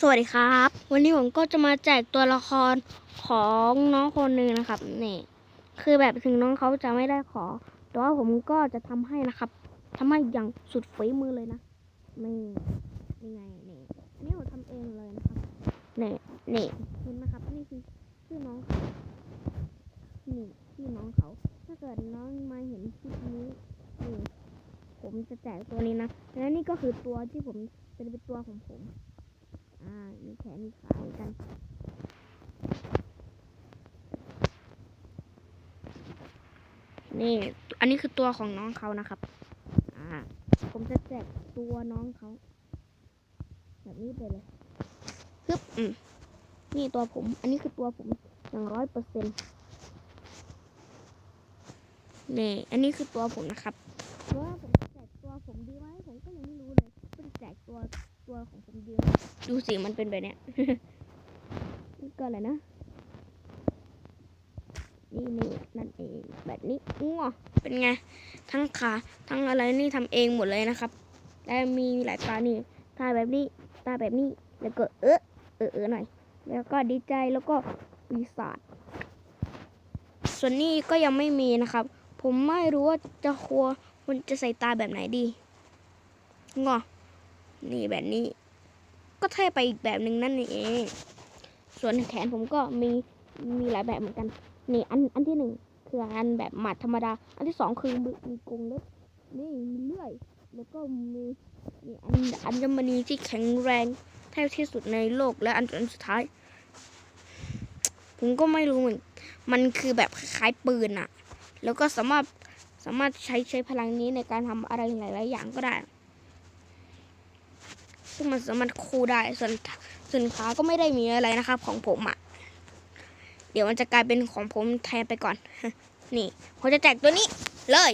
สวัสดีครับ วันนี้ผมก็จะมาแจกตัวละครของน้องคนหนึ่งนะครับนี่คือแบบถึงน้องเขาจะไม่ได้ขอ แต่ว่าผมก็จะทำให้นะครับทำให้อย่างสุดฝีมือเลยนะนี่นี่ไงนี่อันนี่ผมทำเองเลยนะครับนี่นี่เห็นไหมครับนี่คือชื่อน้องเขานี่ชื่อน้องเขา ถ้าเกิดน้องมาเห็นคลิปนี้นี่ผมจะแจกตัวนี้นะแล้วนี่ก็คือตัวที่ผมเป็นตัวของผม อ่า มีแขนมีขาเหมือนกันนี่ อันนี้คือตัวของน้องเขานะครับ อ่า ผมจะแจกตัวน้องเขา แบบนี้ไปเลยฮึบอืมนี่ตัวผม อันนี้คือตัวผมอย่างร้อยเปอร์เซ็นต์นี่ อันนี้คือตัวผมนะครับว่าผมดีไหมผมก็ยังไม่รู้เลยว่าจะแจกตัวตัว ของผมดีไหมดูสิมันเป็นแบบเนี้ยนี่ก็อะไรนะ นี่นี่นั่นเองแบบนี้ง้อเป็นไง ทั้งขาทั้งอะไรนี่ทำเองหมดเลยนะครับและมีหลายตานี่ตาแบบนี้ตาแบบนี้แล้วก็เออเออเออหน่อย แล้วก็ดีใจแล้วก็ปีศาจส่วนนี้ก็ยังไม่มีนะครับ ผมไม่รู้ว่าจะครัวมันจะใส่ตาแบบไหนดีงอ นี่แบบนี้ ก็เท่ไปอีกแบบหนึ่งนั่นเอง ส่วนแขนผมก็มีมีหลายแบบเหมือนกัน นี่อันอันที่หนึ่งคืออันแบบหมัดธรรมดา อันที่สองคือมีมีกรงเล็บนี่มีเลื่อย แล้วก็มีนี่อันอัญมณีที่แข็งแรงแทบที่สุดในโลกและอันอันสุดท้าย ผมก็ไม่รู้เหมือนมันคือแบบคล้ายปืนอะแล้วก็สามารถสามารถใช้ใช้พลังนี้ในการทำอะไรหลาย ๆ อย่างก็ได้ ซึ่งมันสามารถคู่ได้ส่วนสินค้าก็ไม่ได้มีอะไรนะครับ ของผมอะ เดี๋ยวมันจะกลายเป็นของผมแทนไปก่อน นี่ผมจะแจกตัวนี้เลย